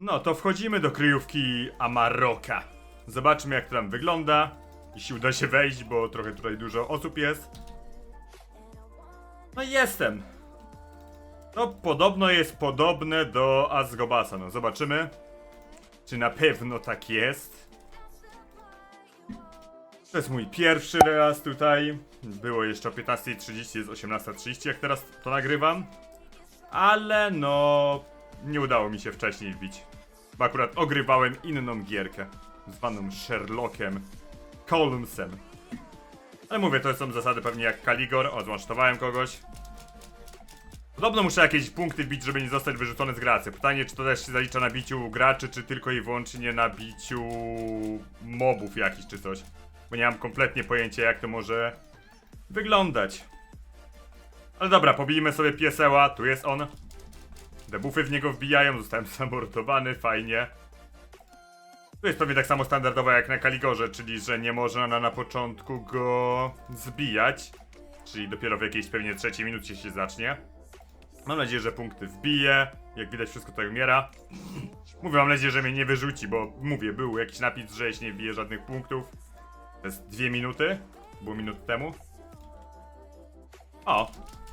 No to wchodzimy do kryjówki Amaroka. Zobaczmy jak to tam wygląda. Jeśli uda się wejść, bo trochę tutaj dużo osób jest. No jestem. To podobno jest podobne do Azgobasa. No zobaczymy. Czy na pewno tak jest. To jest mój pierwszy raz tutaj. Było jeszcze o 15.30, jest 18.30 jak teraz to nagrywam. Ale no... Nie udało mi się wcześniej wbić. Bo akurat ogrywałem inną gierkę. Zwaną Sherlockiem Holmesem. Ale mówię, to są zasady pewnie jak Kaligor. O, złącztowałem kogoś. Podobno muszę jakieś punkty wbić, żeby nie zostać wyrzucony z gracy. Pytanie, czy to też się zalicza na biciu graczy, czy tylko i wyłącznie na biciu mobów jakichś, czy coś. Bo nie mam kompletnie pojęcia, jak to może wyglądać. Ale dobra, pobijmy sobie pieseła. Tu jest on. Debuffy w niego wbijają, zostałem zamordowany, fajnie. Tu jest pewnie tak samo standardowo jak na Kaligorze, czyli że nie można na, na początku go zbijać. Czyli dopiero w jakiejś pewnie trzeciej minucie się zacznie. Mam nadzieję, że punkty wbije. Jak widać wszystko tutaj umiera. Mówię, mam nadzieję, że mnie nie wyrzuci, bo mówię, był jakiś napis, że jeśli nie wbije żadnych punktów. To jest dwie minuty. Było minut temu. O,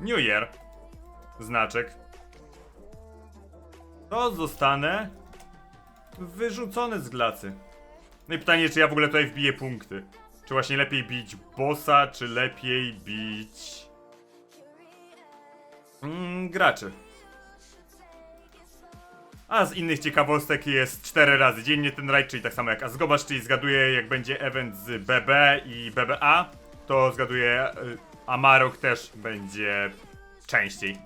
New Year. Znaczek. To zostanę wyrzucony z glacy. No i pytanie, czy ja w ogóle tutaj wbiję punkty. Czy właśnie lepiej bić bossa, czy lepiej bić... Mm, graczy. A z innych ciekawostek jest 4 razy dziennie ten rajd, czyli tak samo jak Azgobasz, czyli zgaduję jak będzie event z BB i BBA, to zgaduję y, Amarok też będzie częściej.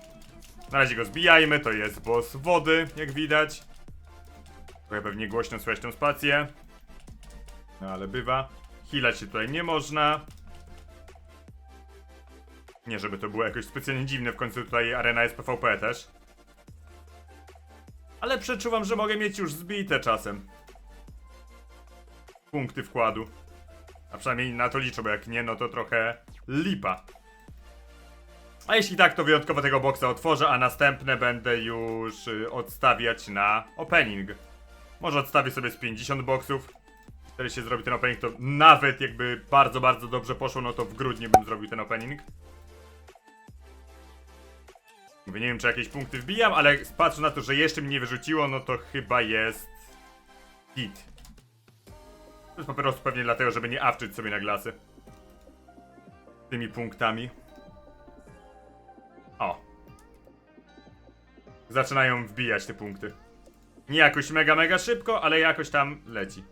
Na razie go zbijajmy, to jest boss wody, jak widać. Trochę pewnie głośno słychać tą spację. No ale bywa. Healać się tutaj nie można. Nie, żeby to było jakoś specjalnie dziwne, w końcu tutaj arena jest PvP też. Ale przeczuwam, że mogę mieć już zbite czasem. Punkty wkładu. A przynajmniej na to liczę, bo jak nie, no to trochę lipa. A jeśli tak, to wyjątkowo tego boxa otworzę, a następne będę już y, odstawiać na opening. Może odstawię sobie z 50 boxów. Wtedy się zrobi ten opening, to nawet jakby bardzo, bardzo dobrze poszło, no to w grudniu bym zrobił ten opening. Mówię, nie wiem czy jakieś punkty wbijam, ale patrzę na to, że jeszcze mnie nie wyrzuciło, no to chyba jest hit. To jest po prostu pewnie dlatego, żeby nie awczyć sobie na glasy. Tymi punktami. Zaczynają wbijać te punkty. Nie jakoś mega, mega szybko, ale jakoś tam leci.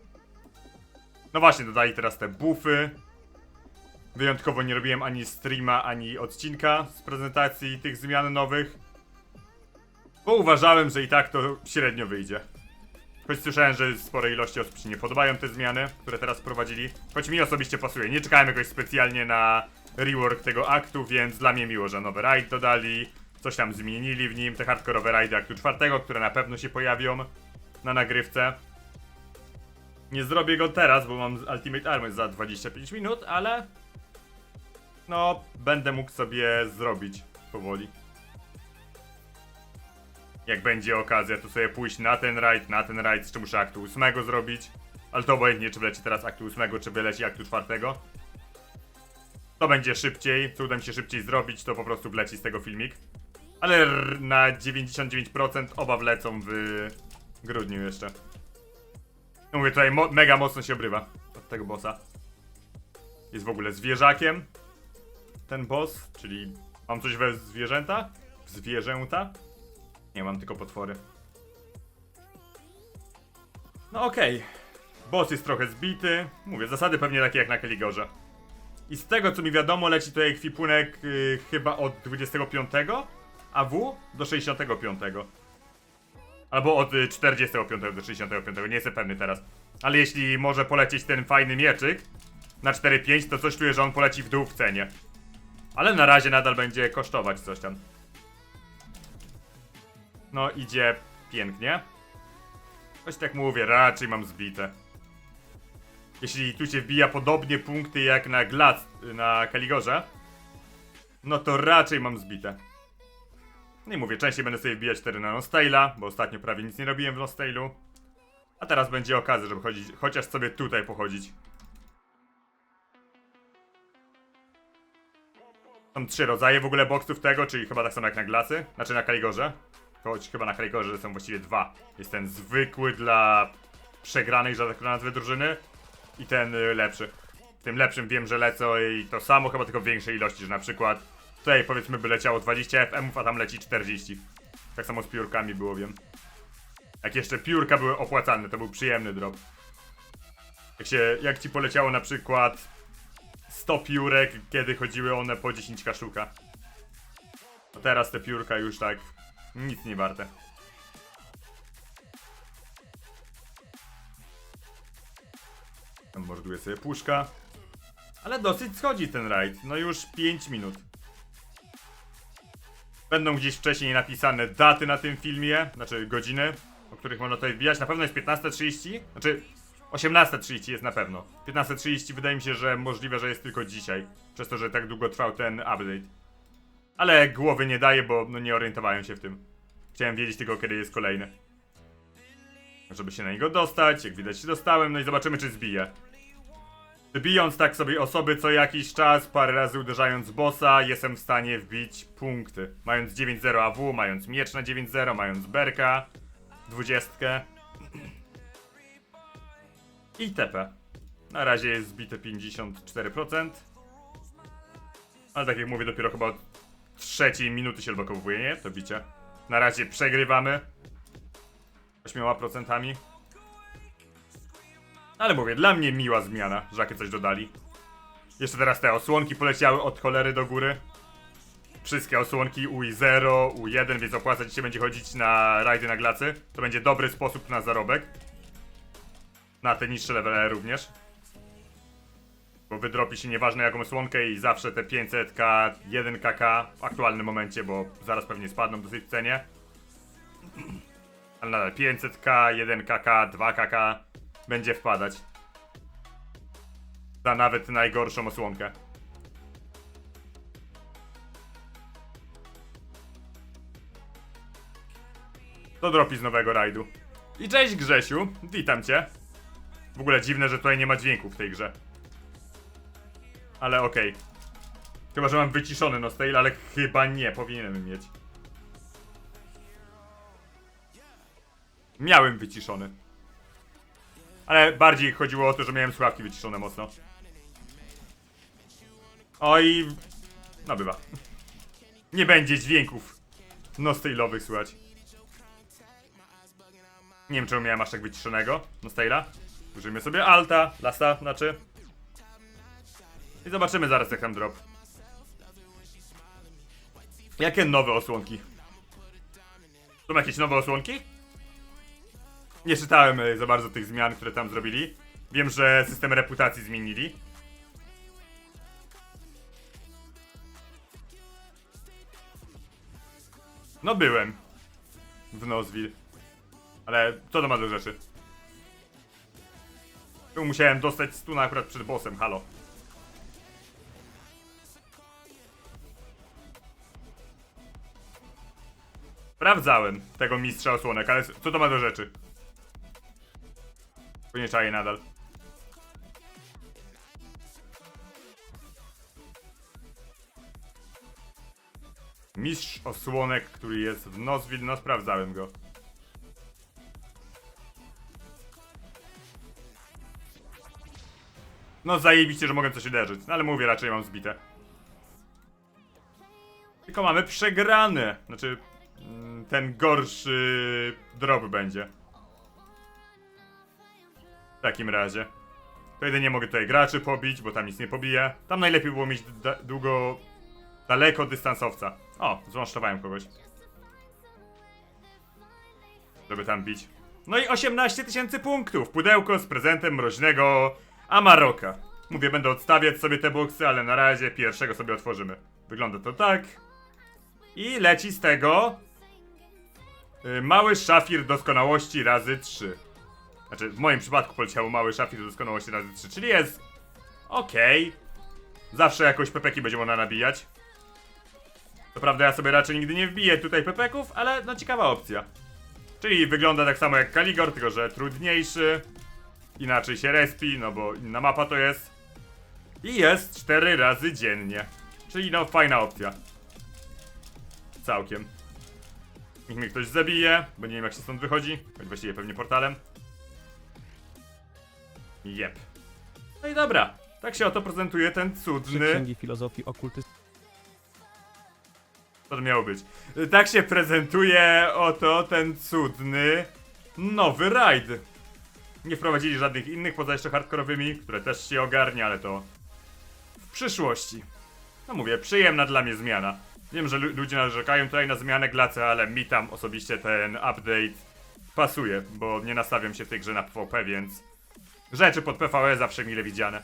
No właśnie, dodali teraz te buffy. Wyjątkowo nie robiłem ani streama, ani odcinka z prezentacji tych zmian nowych. Bo uważałem, że i tak to średnio wyjdzie. Choć słyszałem, że spore ilości osób się nie podobają te zmiany, które teraz wprowadzili. Choć mi osobiście pasuje. Nie czekałem jakoś specjalnie na rework tego aktu, więc dla mnie miło, że nowy raid dodali. Coś tam zmienili w nim, te hardkorowe raidy aktu czwartego, które na pewno się pojawią na nagrywce. Nie zrobię go teraz, bo mam Ultimate Armor za 25 minut, ale... No, będę mógł sobie zrobić powoli. Jak będzie okazja, to sobie pójść na ten raid, na ten raid, jeszcze muszę aktu 8 zrobić. Ale to obojętnie, czy wleci teraz aktu 8, czy wyleci aktu 4. To będzie szybciej, co uda mi się szybciej zrobić, to po prostu wleci z tego filmik. Ale na 99% oba wlecą w grudniu jeszcze. No mówię, tutaj mo mega mocno się obrywa od tego bossa. Jest w ogóle zwierzakiem. Ten boss, czyli mam coś we zwierzęta? Zwierzęta? Nie, mam tylko potwory. No okej. Boss jest trochę zbity. Mówię, zasady pewnie takie jak na Kaligorze. I z tego co mi wiadomo, leci tutaj ekwipunek y, chyba od 25 AW do 65. Albo od y, 45 do 65, nie jestem pewny teraz. Ale jeśli może polecieć ten fajny mieczyk na 4.5, to coś czuję, że on poleci w dół w cenie. Ale na razie nadal będzie kosztować coś tam. No, idzie pięknie. Choć tak mówię, raczej mam zbite. Jeśli tu się wbija podobnie punkty jak na Glac, na Kaligorze, no to raczej mam zbite. No i mówię, częściej będę sobie wbijać cztery na Nostale'a, bo ostatnio prawie nic nie robiłem w Nostale'u. A teraz będzie okazja, żeby chodzić, chociaż sobie tutaj pochodzić. Są trzy rodzaje w ogóle boksów tego, czyli chyba tak samo jak na Glacy, znaczy na Kaligorze. Choć chyba na Kaligorze są właściwie dwa. Jest ten zwykły dla przegranych, że tak nazwę, drużyny i ten y, lepszy. Tym lepszym wiem, że lecą i to samo, chyba tylko w większej ilości, że na przykład tutaj powiedzmy by leciało 20 FM, a tam leci 40. Tak samo z piórkami było, wiem. Jak jeszcze piórka były opłacalne, to był przyjemny drop. Jak się, jak ci poleciało na przykład 100 piórek, kiedy chodziły one po 10 kaszuka. To teraz te piórka już tak nic nie warte. Tam morduje sobie puszka. Ale dosyć schodzi ten rajd. No już 5 minut. Będą gdzieś wcześniej napisane daty na tym filmie, znaczy godziny, o których można tutaj wbijać. Na pewno jest 15.30, znaczy 18.30 jest na pewno. 15.30 wydaje mi się, że możliwe, że jest tylko dzisiaj, przez to, że tak długo trwał ten update. Ale głowy nie daje, bo no, nie orientowałem się w tym. Chciałem wiedzieć tylko, kiedy jest kolejny. Żeby się na niego dostać, jak widać się dostałem, no i zobaczymy, czy zbije. Bijąc tak sobie osoby co jakiś czas, parę razy uderzając bossa, jestem w stanie wbić punkty. Mając 9-0 AW, mając miecz na 9-0, mając berka, 20. I TP. Na razie jest zbite 54%. Ale tak jak mówię, dopiero chyba od trzeciej minuty się odblokowuje, nie? To bicie. Na razie przegrywamy. 8%. Ale mówię, dla mnie miła zmiana, że jakie coś dodali. Jeszcze teraz te osłonki poleciały od cholery do góry. Wszystkie osłonki UI0, U1, więc opłaca ci się będzie chodzić na rajdy na glacy. To będzie dobry sposób na zarobek. Na te niższe levele również. Bo wydropi się nieważne jaką osłonkę i zawsze te 500k, 1kk w aktualnym momencie, bo zaraz pewnie spadną dosyć w cenie. Ale nadal 500k, 1kk, 2kk będzie wpadać. Za nawet najgorszą osłonkę. To dropi z nowego rajdu. I cześć Grzesiu, witam cię. W ogóle dziwne, że tutaj nie ma dźwięku w tej grze. Ale okej. Chyba, że mam wyciszony Nostale, ale chyba nie, powinienem mieć. Miałem wyciszony. Ale bardziej chodziło o to, że miałem słuchawki wyciszone mocno. Oj. No bywa. Nie będzie dźwięków nostailowych słychać. Nie wiem czemu miałem aż tak wyciszonego Nostaila. Użyjmy sobie alta, lasta znaczy. I zobaczymy zaraz jak tam drop. Jakie nowe osłonki? Są jakieś nowe osłonki? Nie czytałem e, za bardzo tych zmian, które tam zrobili. Wiem, że system reputacji zmienili. No byłem. W Nozville. Ale co to ma do rzeczy? Tu musiałem dostać stuna akurat przed bossem, halo. Sprawdzałem tego mistrza osłonek, ale co to ma do rzeczy? Bo nie czaję nadal. Mistrz osłonek, który jest w Nozville, no sprawdzałem go. No zajebiście, że mogę coś uderzyć, no ale mówię, raczej mam zbite. Tylko mamy przegrane. Znaczy, mm, ten gorszy drop będzie. Takim razie. To jedynie mogę tutaj graczy pobić, bo tam nic nie pobije. Tam najlepiej było mieć długo... Daleko dystansowca. O, złączowałem kogoś. Żeby tam bić. No i 18 tysięcy punktów. Pudełko z prezentem mroźnego Amaroka. Mówię, będę odstawiać sobie te boksy, ale na razie pierwszego sobie otworzymy. Wygląda to tak. I leci z tego... y, Mały szafir doskonałości razy 3. Znaczy, w moim przypadku poleciało mały szafir doskonałości razy 3, czyli jest... Okej. Zawsze jakoś pepeki będzie można nabijać. Co prawda ja sobie raczej nigdy nie wbiję tutaj pepeków, ale no ciekawa opcja. Czyli wygląda tak samo jak Kaligor, tylko że trudniejszy. Inaczej się respi, no bo inna mapa to jest. I jest 4 razy dziennie. Czyli no fajna opcja. Całkiem. Niech mnie ktoś zabije, bo nie wiem jak się stąd wychodzi. Choć właściwie pewnie portalem. Jep. No i dobra. Tak się oto prezentuje ten Trzy cudny... księgi filozofii okultyzmu. Co to miało być? Tak się prezentuje oto ten cudny nowy raid. Nie wprowadzili żadnych innych poza jeszcze hardkorowymi, które też się ogarnia, ale to w przyszłości. No mówię, przyjemna dla mnie zmiana. Wiem, że lu- ludzie narzekają tutaj na zmianę glacy, ale mi tam osobiście ten update pasuje, bo nie nastawiam się w tej grze na PvP, więc rzeczy pod PvE zawsze mile widziane.